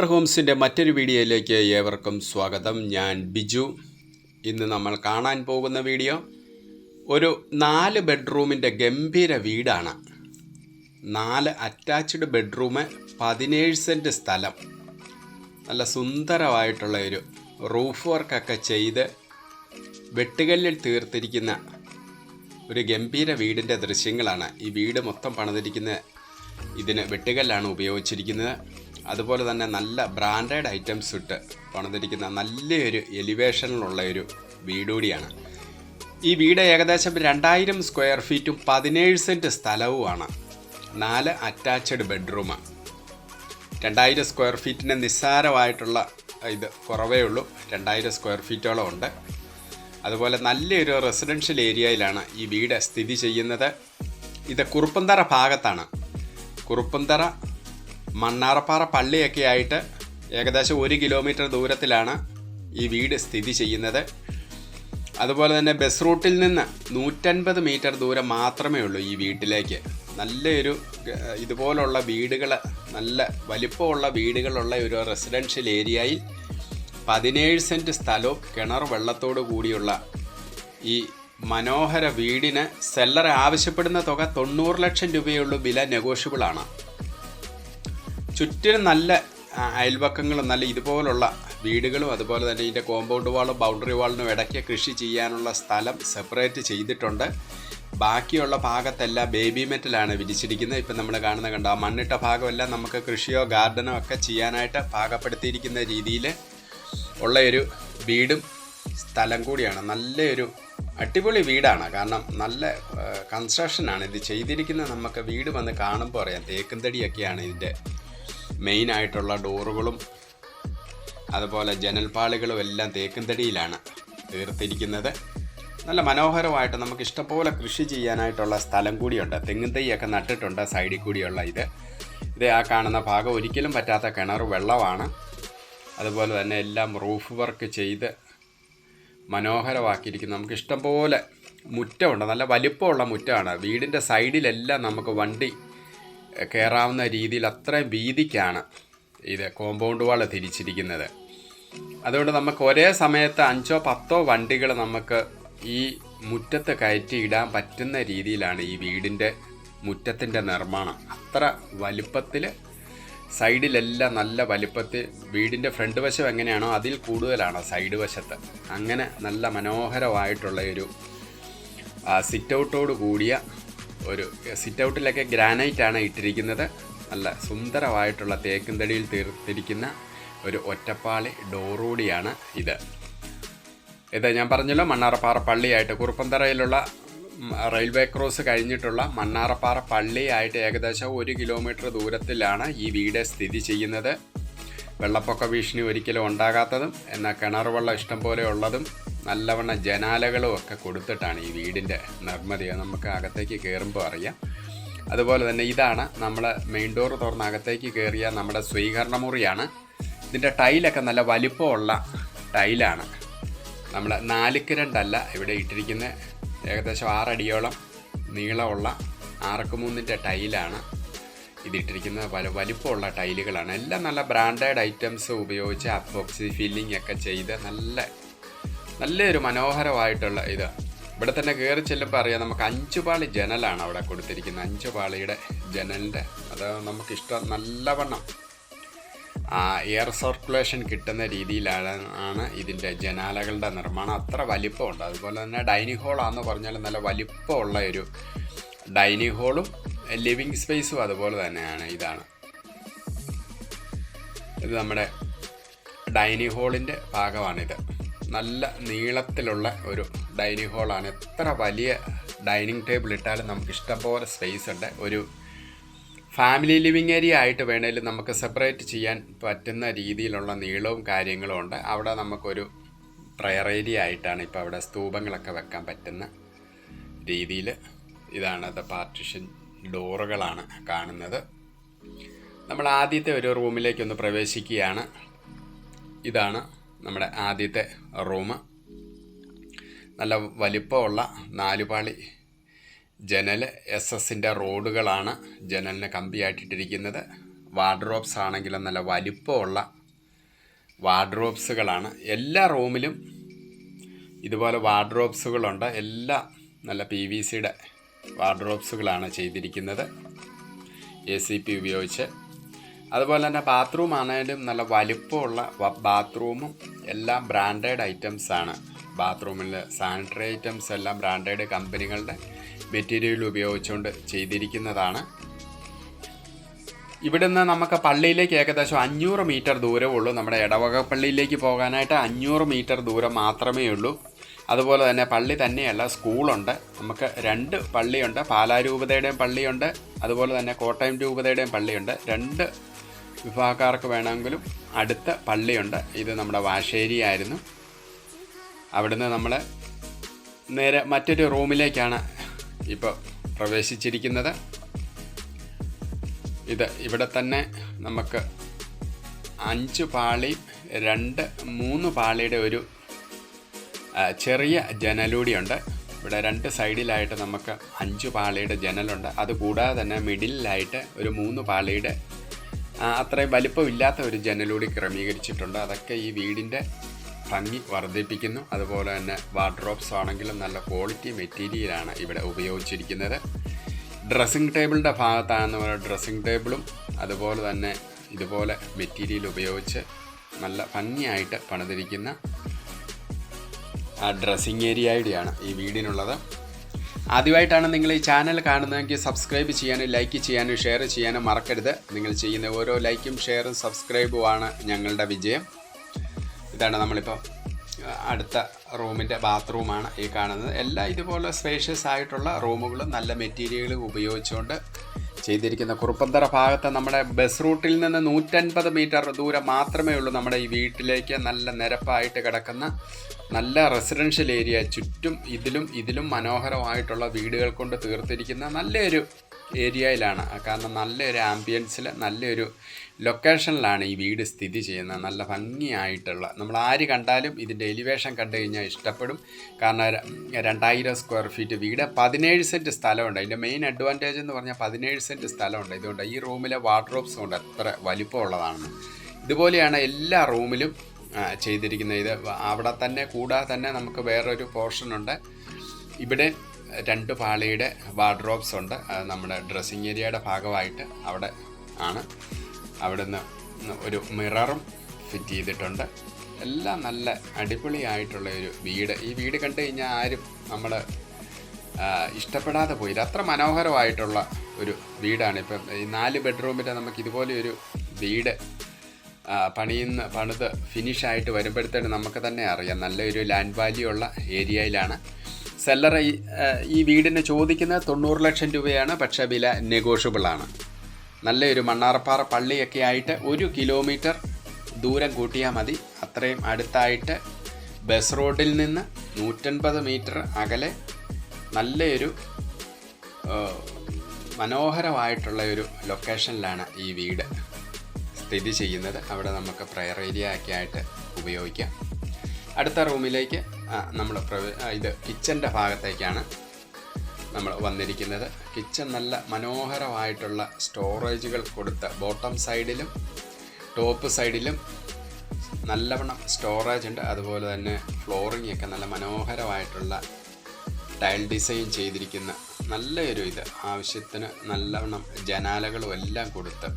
Better ഹോംസിന്റെ മറ്റൊരു വീഡിയോയിലേക്ക് ഏവർക്കും സ്വാഗതം. ഞാൻ ബിജു. ഇന്ന് നമ്മൾ കാണാൻ പോകുന്ന വീഡിയോ ഒരു നാല് ബെഡ്റൂമിന്റെ ഗംഭീര വീടാണ്. നാല് അറ്റാച്ച്ഡ് ബെഡ്റൂം പതിനേഴ് സെന്റ് സ്ഥലം. നല്ല സുന്ദരമായിട്ടുള്ള ഒരു റൂഫ് വർക്കൊക്കെ ചെയ്ത് വെട്ടുകല്ലിൽ തീർത്തിരിക്കുന്ന ഒരു ഗംഭീര വീടിന്റെ ദൃശ്യങ്ങളാണ്. ഈ വീട് മൊത്തം പണിതിരിക്കുന്ന ഇതിന് വെട്ടുകല്ലാണ് ഉപയോഗിച്ചിരിക്കുന്നത്. അതുപോലെ തന്നെ നല്ല ബ്രാൻഡഡ് ഐറ്റംസ് ഇട്ട് പണിതിരിക്കുന്ന നല്ലൊരു എലിവേഷനിലുള്ള ഒരു വീട് കൂടിയാണ് ഈ വീട് ഏകദേശം രണ്ടായിരം സ്ക്വയർ ഫീറ്റും പതിനേഴ് സെന്റ് സ്ഥലവുമാണ്. നാല് അറ്റാച്ച്ഡ് ബെഡ്റൂം രണ്ടായിരം സ്ക്വയർ ഫീറ്റിന് നിസ്സാരമായിട്ടുള്ള ഇത് കുറവേ ഉള്ളൂ. രണ്ടായിരം സ്ക്വയർ ഫീറ്റോളം ഉണ്ട്. അതുപോലെ നല്ലൊരു റെസിഡൻഷ്യൽ ഏരിയയിലാണ് ഈ വീട് സ്ഥിതി ചെയ്യുന്നത്. ഇത് കുറുപ്പന്തറ ഭാഗത്താണ്. കുറുപ്പന്തറ മണ്ണാറപ്പാറ പള്ളിയൊക്കെ ആയിട്ട് ഏകദേശം ഒരു കിലോമീറ്റർ ദൂരത്തിലാണ് ഈ വീട് സ്ഥിതി ചെയ്യുന്നത്. അതുപോലെ തന്നെ ബസ് റൂട്ടിൽ നിന്ന് നൂറ്റൻപത് മീറ്റർ ദൂരം മാത്രമേ ഉള്ളൂ ഈ വീട്ടിലേക്ക്. നല്ലൊരു ഇതുപോലുള്ള വീടുകൾ നല്ല വലിപ്പമുള്ള വീടുകളുള്ള ഒരു റെസിഡൻഷ്യൽ ഏരിയയിൽ പതിനേഴ് സെന്റ് സ്ഥലവും കിണർ വെള്ളത്തോടു കൂടിയുള്ള ഈ മനോഹര വീടിന് സെല്ലർ ആവശ്യപ്പെടുന്ന തുക തൊണ്ണൂറ് ലക്ഷം രൂപയുള്ള വില നെഗോഷ്യബിൾ ആണ് ചുറ്റിനും നല്ല അയൽവക്കങ്ങളും നല്ല ഇതുപോലുള്ള വീടുകളും അതുപോലെ തന്നെ ഇതിന്റെ കോമ്പൗണ്ട് വാളും ബൗണ്ടറി വാളിനും ഇടയ്ക്ക് കൃഷി ചെയ്യാനുള്ള സ്ഥലം സെപ്പറേറ്റ് ചെയ്തിട്ടുണ്ട്. ബാക്കിയുള്ള ഭാഗത്തെല്ലാം ബേബി മെറ്റലാണ് വിരിച്ചിരിക്കുന്നത്. ഇപ്പം നമ്മൾ കാണുന്ന കണ്ടോ ആ മണ്ണിട്ട ഭാഗമെല്ലാം നമുക്ക് കൃഷിയോ ഗാർഡനോ ഒക്കെ ചെയ്യാനായിട്ട് പാകപ്പെടുത്തിയിരിക്കുന്ന രീതിയിൽ ഉള്ള ഒരു വീടും സ്ഥലം കൂടിയാണ്. നല്ലൊരു അടിപൊളി വീടാണ്. കാരണം നല്ല കൺസ്ട്രക്ഷനാണ് ഇത് ചെയ്തിരിക്കുന്നത് നമുക്ക് വീട് വന്ന് കാണുമ്പോൾ അറിയാം തേക്കും തടിയൊക്കെയാണ് ഇതിന്റെ മെയിൻ ആയിട്ടുള്ള ഡോറുകളും അതുപോലെ ജനൽപാളികളും എല്ലാം തേക്കും തടിയിലാണ് തീർത്തിരിക്കുന്നത്. നല്ല മനോഹരമായിട്ട് നമുക്ക് ഇഷ്ടംപോലെ കൃഷി ചെയ്യാനായിട്ടുള്ള സ്ഥലം കൂടിയുണ്ട്. തെങ്ങും തൈയൊക്കെ നട്ടിട്ടുണ്ട്. സൈഡിൽ കൂടിയുള്ള ഇത്. ഇത് ആ കാണുന്ന ഭാഗം ഒരിക്കലും പറ്റാത്ത കിണർ വെള്ളമാണ്. അതുപോലെ തന്നെ എല്ലാം റൂഫ് വർക്ക് ചെയ്ത് മനോഹരമാക്കിയിരിക്കുന്നു. നമുക്ക് ഇഷ്ടംപോലെ മുറ്റമുണ്ട്. നല്ല വലിപ്പമുള്ള മുറ്റമാണ്. വീടിന്റെ സൈഡിലെല്ലാം നമുക്ക് വണ്ടി കയറാവുന്ന രീതിയിൽ അത്രയും വീതിക്കാണ് ഇത് കോമ്പൗണ്ട് വാൾ തിരിച്ചിരിക്കുന്നത്. അതുകൊണ്ട് നമുക്ക് ഒരേ സമയത്ത് അഞ്ചോ പത്തോ വണ്ടികൾ നമുക്ക് ഈ മുറ്റത്ത് കയറ്റി ഇടാൻ പറ്റുന്ന രീതിയിലാണ് ഈ വീടിന്റെ മുറ്റത്തിന്റെ നിർമ്മാണം. അത്ര വലുപ്പത്തിൽ സൈഡിലെല്ലാം നല്ല വലുപ്പത്തിൽ വീടിന്റെ ഫ്രണ്ട് വശം എങ്ങനെയാണോ അതിൽ കൂടുതലാണ് സൈഡ് വശത്ത്. അങ്ങനെ നല്ല മനോഹരമായിട്ടുള്ള ഒരു സിറ്റ് ഔട്ടോട് കൂടിയ ഒരു സിറ്റ് ഔട്ടിലൊക്കെ ഗ്രാനൈറ്റ് ആണ് ഇട്ടിരിക്കുന്നത്. നല്ല സുന്ദരമായിട്ടുള്ള തേക്കുംതടിയിൽ തീർത്തിരിക്കുന്ന ഒരു ഒറ്റപ്പാളി ഡോറൂടിയാണ് ഇത്. ഇത് ഞാൻ പറഞ്ഞല്ലോ മണ്ണാറപ്പാറ പള്ളിയായിട്ട് കുറുപ്പന്തറയിലുള്ള റെയിൽവേ ക്രോസ് കഴിഞ്ഞിട്ടുള്ള മണ്ണാറപ്പാറ പള്ളിയായിട്ട് ഏകദേശം ഒരു കിലോമീറ്റർ ദൂരത്തിലാണ് ഈ വീട് സ്ഥിതി ചെയ്യുന്നത്. വെള്ളപ്പൊക്ക ഭീഷണി ഒരിക്കലും ഉണ്ടാകാത്തതും എന്നാൽ കിണർ വെള്ളം ഇഷ്ടം പോലെ ഉള്ളതും നല്ലവണ്ണം ജനാലകളും ഒക്കെ കൊടുത്തിട്ടാണ് ഈ വീടിന്റെ നിർമ്മിതി. നമുക്ക് അകത്തേക്ക് കയറുമ്പോൾ അറിയാം. അതുപോലെ തന്നെ ഇതാണ് നമ്മൾ മെയിൻ ഡോർ തുറന്ന് അകത്തേക്ക് കയറിയ നമ്മുടെ സ്വീകരണ മുറിയാണ്. ഇതിന്റെ ടൈലൊക്കെ നല്ല വലിപ്പമുള്ള ടൈലാണ്. നമ്മൾ നാലുക്ക് രണ്ടല്ല ഇവിടെ ഇട്ടിരിക്കുന്ന. ഏകദേശം ആറടിയോളം നീളമുള്ള ആറക്ക് മൂന്നിന്റെ ടൈലാണ് ഇതിട്ടിരിക്കുന്ന വല വലിപ്പമുള്ള ടൈലുകളാണ്. എല്ലാം നല്ല ബ്രാൻഡഡ് ഐറ്റംസ് ഉപയോഗിച്ച് അപ്പോക്സി ഫില്ലിംഗ് ഒക്കെ ചെയ്ത് നല്ല നല്ലൊരു മനോഹരമായിട്ടുള്ള ഇത്. ഇവിടെ തന്നെ കയറി ചെല്ലുമ്പോൾ അറിയാം നമുക്ക് അഞ്ചുപാളി ജനലാണ് അവിടെ കൊടുത്തിരിക്കുന്നത്. അഞ്ചുപാളിയുടെ ജനലിന്റെ അത് നമുക്കിഷ്ടം നല്ലവണ്ണം. എയർ സർക്കുലേഷൻ കിട്ടുന്ന രീതിയിലാണ് ആണ് ഇതിന്റെ ജനാലകളുടെ നിർമ്മാണം. അത്ര വലിപ്പമുണ്ട്. അതുപോലെ തന്നെ ഡൈനിങ് ഹോളാന്ന് പറഞ്ഞാൽ നല്ല വലിപ്പമുള്ള ഒരു ഡൈനിങ് ഹോളും ലിവിങ് സ്പേസും അതുപോലെ തന്നെയാണ് ഇതാണ്. ഇത് നമ്മുടെ ഡൈനിങ് ഹോളിന്റെ ഭാഗമാണിത്. നല്ല നീളത്തിലുള്ള ഒരു ഡൈനിങ് ഹോളാണ് എത്ര വലിയ ഡൈനിങ് ടേബിൾ ഇട്ടാലും നമുക്ക് ഇഷ്ടംപോലെ സ്പേസ് ഉണ്ട്. ഒരു ഫാമിലി ലിവിങ് ഏരിയ ആയിട്ട് വേണേലും നമുക്ക് സെപ്പറേറ്റ് ചെയ്യാൻ പറ്റുന്ന രീതിയിലുള്ള നീളവും കാര്യങ്ങളും ഉണ്ട്. അവിടെ നമുക്കൊരു പ്രയർ ഏരിയ ആയിട്ടാണ് ഇപ്പോൾ അവിടെ സ്തൂപങ്ങളൊക്കെ വെക്കാൻ പറ്റുന്ന രീതിയിൽ ഇതാണ് അത് പാർട്ടിഷൻ ഡോറുകളാണ് കാണുന്നത്. നമ്മൾ ആദ്യത്തെ ഒരു റൂമിലേക്ക് ഒന്ന് പ്രവേശിക്കുകയാണ്. ഇതാണ് നമ്മുടെ ആദ്യത്തെ റൂം. നല്ല വലിപ്പമുള്ള നാലുപാളി ജനൽ എസ് എസിന്റെ റോഡുകളാണ് ജനലിന് കമ്പിയായിട്ടിട്ടിരിക്കുന്നത്. വാർഡ്രോബ്സ് ആണെങ്കിലും നല്ല വലിപ്പമുള്ള വാർഡ്രോബ്സുകളാണ്. എല്ലാ റൂമിലും ഇതുപോലെ വാർഡ്രോബ്സുകളുണ്ട്. എല്ലാം നല്ല പി വി സിയുടെ വാർഡ്രോബ്സുകളാണ് ചെയ്തിരിക്കുന്നത്. എ സി പി ഉപയോഗിച്ച് അതുപോലെ തന്നെ ബാത്റൂം ആണെങ്കിലും നല്ല വലിപ്പമുള്ള ബാത്റൂമും എല്ലാം ബ്രാൻഡഡ് ഐറ്റംസ് ആണ്. ബാത്റൂമിൽ സാനിറ്ററി ഐറ്റംസ് എല്ലാം ബ്രാൻഡഡ് കമ്പനികളുടെ മെറ്റീരിയൽ ഉപയോഗിച്ചുകൊണ്ട് ചെയ്തിരിക്കുന്നതാണ്. ഇവിടുന്ന് നമുക്ക് പള്ളിയിലേക്ക് ഏകദേശം അഞ്ഞൂറ് മീറ്റർ ദൂരമേ ഉള്ളൂ. നമ്മുടെ ഇടവക പള്ളിയിലേക്ക് പോകാനായിട്ട് അഞ്ഞൂറ് മീറ്റർ ദൂരം മാത്രമേ ഉള്ളൂ. അതുപോലെ തന്നെ പള്ളി തന്നെയല്ല സ്കൂളുണ്ട്. നമുക്ക് രണ്ട് പള്ളിയുണ്ട്. പാലാരൂപതയുടെയും പള്ളിയുണ്ട്. അതുപോലെ തന്നെ കോട്ടയം രൂപതയുടെയും പള്ളിയുണ്ട്. രണ്ട് വിഭാഗക്കാർക്ക് വേണമെങ്കിലും അടുത്ത പള്ളിയുണ്ട്. ഇത് നമ്മുടെ വാശേരിയായിരുന്നു അവിടുന്ന് നമ്മൾ നേരെ മറ്റൊരു റൂമിലേക്കാണ് ഇപ്പോൾ പ്രവേശിച്ചിരിക്കുന്നത്. ഇത് ഇവിടെ തന്നെ നമുക്ക് അഞ്ച് പാളി രണ്ട് മൂന്ന് പാളിയുടെ ഒരു ചെറിയ ജനലൂടിയുണ്ട്. ഇവിടെ രണ്ട് സൈഡിലായിട്ട് നമുക്ക് അഞ്ച് പാളിയുടെ ജനലുണ്ട്. അതുകൂടാതെ തന്നെ മിഡിലായിട്ട് ഒരു മൂന്ന് പാളിയുടെ അത്രയും വലിപ്പമില്ലാത്ത ഒരു ജനലൂടി ക്രമീകരിച്ചിട്ടുണ്ട്. അതൊക്കെ ഈ വീടിന്റെ ഭംഗി വർദ്ധിപ്പിക്കുന്നു. അതുപോലെ തന്നെ വാർഡ്രോബ്സ് ആണെങ്കിലും നല്ല ക്വാളിറ്റി മെറ്റീരിയലാണ് ഇവിടെ ഉപയോഗിച്ചിരിക്കുന്നത്. ഡ്രസ്സിംഗ് ടേബിളിന്റെ ഭാഗത്താണെന്ന് പറയുന്നത് ഡ്രസ്സിംഗ് ടേബിളും അതുപോലെ തന്നെ ഇതുപോലെ മെറ്റീരിയൽ ഉപയോഗിച്ച് നല്ല ഭംഗിയായിട്ട് പണിതിരിക്കുന്ന ആ ഡ്രസ്സിങ് ഏരിയയുടെയാണ് ഈ വീടിനുള്ളത്. ആദ്യമായിട്ടാണ് നിങ്ങൾ ഈ ചാനൽ കാണുന്നതെങ്കിൽ സബ്സ്ക്രൈബ് ചെയ്യാനും ലൈക്ക് ചെയ്യാനും ഷെയർ ചെയ്യാനും മറക്കരുത്. നിങ്ങൾ ചെയ്യുന്ന ഓരോ ലൈക്കും ഷെയറും സബ്സ്ക്രൈബുമാണ് ഞങ്ങളുടെ വിജയം. ഇതാണ് നമ്മളിപ്പോൾ അടുത്ത റൂമിന്റെ ബാത്റൂമാണ് ഈ കാണുന്നത്. എല്ലാ ഇതുപോലെ സ്പേഷ്യസ് ആയിട്ടുള്ള റൂമുകളും നല്ല മെറ്റീരിയലും ഉപയോഗിച്ചുകൊണ്ട് ചെയ്തിരിക്കുന്ന കുറുപ്പന്തറ ഭാഗത്ത് നമ്മുടെ ബസ് റൂട്ടിൽ നിന്ന് നൂറ്റൻപത് മീറ്റർ ദൂരം മാത്രമേ ഉള്ളൂ നമ്മുടെ ഈ വീട്ടിലേക്ക് നല്ല നിരപ്പായിട്ട് കിടക്കുന്ന നല്ല റെസിഡൻഷ്യൽ ഏരിയ ചുറ്റും ഇതിലും ഇതിലും മനോഹരമായിട്ടുള്ള വീടുകൾ കൊണ്ട് തീർത്തിരിക്കുന്ന നല്ലൊരു ഏരിയയിലാണ് കാരണം നല്ലൊരു ആംബിയൻസിൽ നല്ലൊരു ലൊക്കേഷനിലാണ് ഈ വീട് സ്ഥിതി ചെയ്യുന്നത്. നല്ല ഭംഗിയായിട്ടുള്ള നമ്മൾ ആര് കണ്ടാലും ഇതിന്റെ എലിവേഷൻ കണ്ടു കഴിഞ്ഞാൽ ഇഷ്ടപ്പെടും. കാരണം രണ്ടായിരം സ്ക്വയർ ഫീറ്റ് വീട് പതിനേഴ് സെന്റ് സ്ഥലമുണ്ട്. അതിന്റെ മെയിൻ അഡ്വാന്റേജ് എന്ന് പറഞ്ഞാൽ പതിനേഴ് സെന്റ് സ്ഥലമുണ്ട്. ഇതുകൊണ്ട് ഈ റൂമിലെ വാർഡ്രോബ്സ് കൊണ്ട് എത്ര വലിപ്പമുള്ളതാണെന്ന് ഇതുപോലെയാണ് എല്ലാ റൂമിലും ചെയ്തിരിക്കുന്നത് ഇത്. അവിടെ തന്നെ കൂടാതെ തന്നെ നമുക്ക് വേറൊരു പോർഷനുണ്ട് ഇവിടെ രണ്ട് പാളിയുടെ വാർഡ്രോബ്സ് ഉണ്ട്. നമ്മുടെ ഡ്രസ്സിങ് ഏരിയയുടെ ഭാഗമായിട്ട് അവിടെ ആണ്. അവിടുന്ന് ഒരു മിററും ഫിറ്റ് ചെയ്തിട്ടുണ്ട്. എല്ലാം നല്ല അടിപൊളിയായിട്ടുള്ള ഒരു വീട്. ഈ വീട് കണ്ടു കഴിഞ്ഞാൽ ആരും നമ്മൾ ഇഷ്ടപ്പെടാതെ പോയില്ല അത്ര മനോഹരമായിട്ടുള്ള ഒരു വീടാണ്. ഇപ്പം ഈ നാല് ബെഡ്റൂമിന്റെ നമുക്ക് ഇതുപോലെ ഒരു വീട് പണിയുന്ന പണിത് ഫിനിഷായിട്ട് വരുമ്പോഴത്തേന് നമുക്ക് തന്നെ അറിയാം. നല്ലൊരു ലാൻഡ് വാല്യൂ ഉള്ള ഏരിയയിലാണ്. സെല്ലർ ഈ വീടിന് ചോദിക്കുന്നത് തൊണ്ണൂറ് ലക്ഷം രൂപയാണ്. പക്ഷേ വില നെഗോഷ്യബിൾ ആണ്. നല്ലൊരു മണ്ണാർപ്പാറ പള്ളിയൊക്കെ ആയിട്ട് ഒരു കിലോമീറ്റർ ദൂരം കൂട്ടിയാൽ മതി. അത്രയും അടുത്തായിട്ട് ബസ് റോഡിൽ നിന്ന് നൂറ്റൻപത് മീറ്റർ അകലെ നല്ലൊരു മനോഹരമായിട്ടുള്ള ഒരു ലൊക്കേഷനിലാണ് ഈ വീട്. സ്ഥിതി ചെയ്യുന്നത് അവിടെ നമുക്ക് പ്രയർ ഏരിയ ഒക്കെ ആയിട്ട് ഉപയോഗിക്കാം. അടുത്ത റൂമിലേക്ക് നമ്മൾ ഇത് കിച്ചന്റെ ഭാഗത്തേക്കാണ് നമ്മൾ വന്നിരിക്കുന്നത്. കിച്ചൺ നല്ല മനോഹരമായിട്ടുള്ള സ്റ്റോറേജുകൾ കൊടുത്ത ബോട്ടം സൈഡിലും ടോപ്പ് സൈഡിലും നല്ലവണ്ണം സ്റ്റോറേജ് ഉണ്ട്. അതുപോലെ തന്നെ ഫ്ലോറിംഗ് ഒക്കെ നല്ല മനോഹരമായിട്ടുള്ള ടൈൽ ഡിസൈൻ ചെയ്തിരിക്കുന്ന നല്ലൊരു ഇത്. ആവശ്യത്തിന് നല്ലവണ്ണം ജനാലകളും എല്ലാം കൊടുത്ത്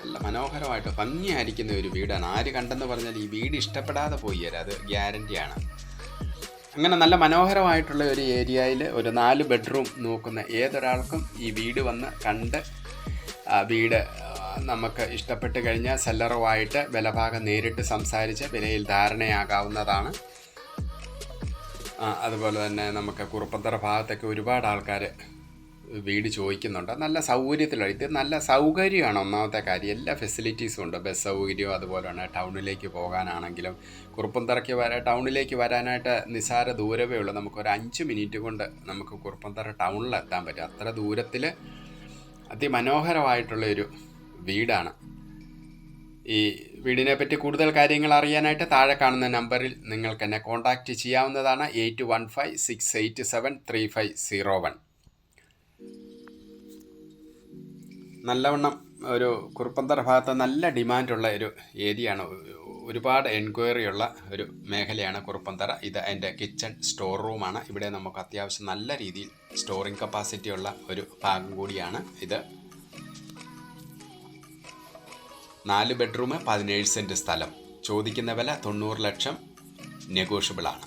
നല്ല മനോഹരമായിട്ട് ഭംഗിയായിരിക്കുന്ന ഒരു വീടാണ്. ആര് കണ്ടെന്ന് പറഞ്ഞാൽ ഈ വീട് ഇഷ്ടപ്പെടാതെ പോയി തരാം അത് ഗ്യാരന്റിയാണ് അങ്ങനെ നല്ല മനോഹരമായിട്ടുള്ള ഒരു ഏരിയയിൽ ഒരു നാല് ബെഡ്റൂം നോക്കുന്ന ഏതൊരാൾക്കും ഈ വീട് വന്ന് കണ്ട് വീട് നമുക്ക് ഇഷ്ടപ്പെട്ട് കഴിഞ്ഞാൽ സെല്ലറുമായിട്ട് വിലഭാഗം നേരിട്ട് സംസാരിച്ച് വിലയിൽ ധാരണയാകാവുന്നതാണ്. അതുപോലെ തന്നെ നമുക്ക് കുറുപ്പന്തറ ഭാഗത്തൊക്കെ ഒരുപാട് ആൾക്കാർ വീട് ചോദിക്കുന്നുണ്ട്. നല്ല സൗകര്യത്തിലാണ് ഇത് നല്ല സൗകര്യമാണ് ഒന്നാമത്തെ കാര്യം. എല്ലാ ഫെസിലിറ്റീസും ഉണ്ട്. ബസ് സൗകര്യവും അതുപോലെ തന്നെ ടൗണിലേക്ക് പോകാനാണെങ്കിലും കുറുപ്പന്തറയ്ക്ക് വര ടൗണിലേക്ക് വരാനായിട്ട് നിസ്സാര ദൂരമേ ഉള്ളൂ. നമുക്കൊരു അഞ്ച് മിനിറ്റ് കൊണ്ട് നമുക്ക് കുറുപ്പന്തറ ടൗണിൽ എത്താൻ പറ്റും. അത്ര ദൂരത്തിൽ അതിമനോഹരമായിട്ടുള്ളൊരു വീടാണ്. ഈ വീടിനെ പറ്റി കൂടുതൽ കാര്യങ്ങൾ അറിയാനായിട്ട് താഴെ കാണുന്ന നമ്പറിൽ നിങ്ങൾക്ക് എന്നെ കോൺടാക്റ്റ് ചെയ്യാവുന്നതാണ്. Eight one five six eight seven three five zero one. നല്ലവണ്ണം ഒരു കുറുപ്പന്തറ ഭാഗത്ത് നല്ല ഡിമാൻഡുള്ള ഒരു ഏരിയയാണ്. ഒരുപാട് എൻക്വയറി ഉള്ള ഒരു മേഖലയാണ് കുറുപ്പന്തറ ഇത് അതിന്റെ കിച്ചൺ സ്റ്റോർ റൂമാണ്. ഇവിടെ നമുക്ക് അത്യാവശ്യം നല്ല രീതിയിൽ സ്റ്റോറിംഗ് കപ്പാസിറ്റി ഉള്ള ഒരു ഭാഗം കൂടിയാണ് ഇത്. നാല് ബെഡ്റൂം പതിനേഴ് സെന്റ് സ്ഥലം. ചോദിക്കുന്ന വില തൊണ്ണൂറ് ലക്ഷം നെഗോഷ്യബിളാണ്.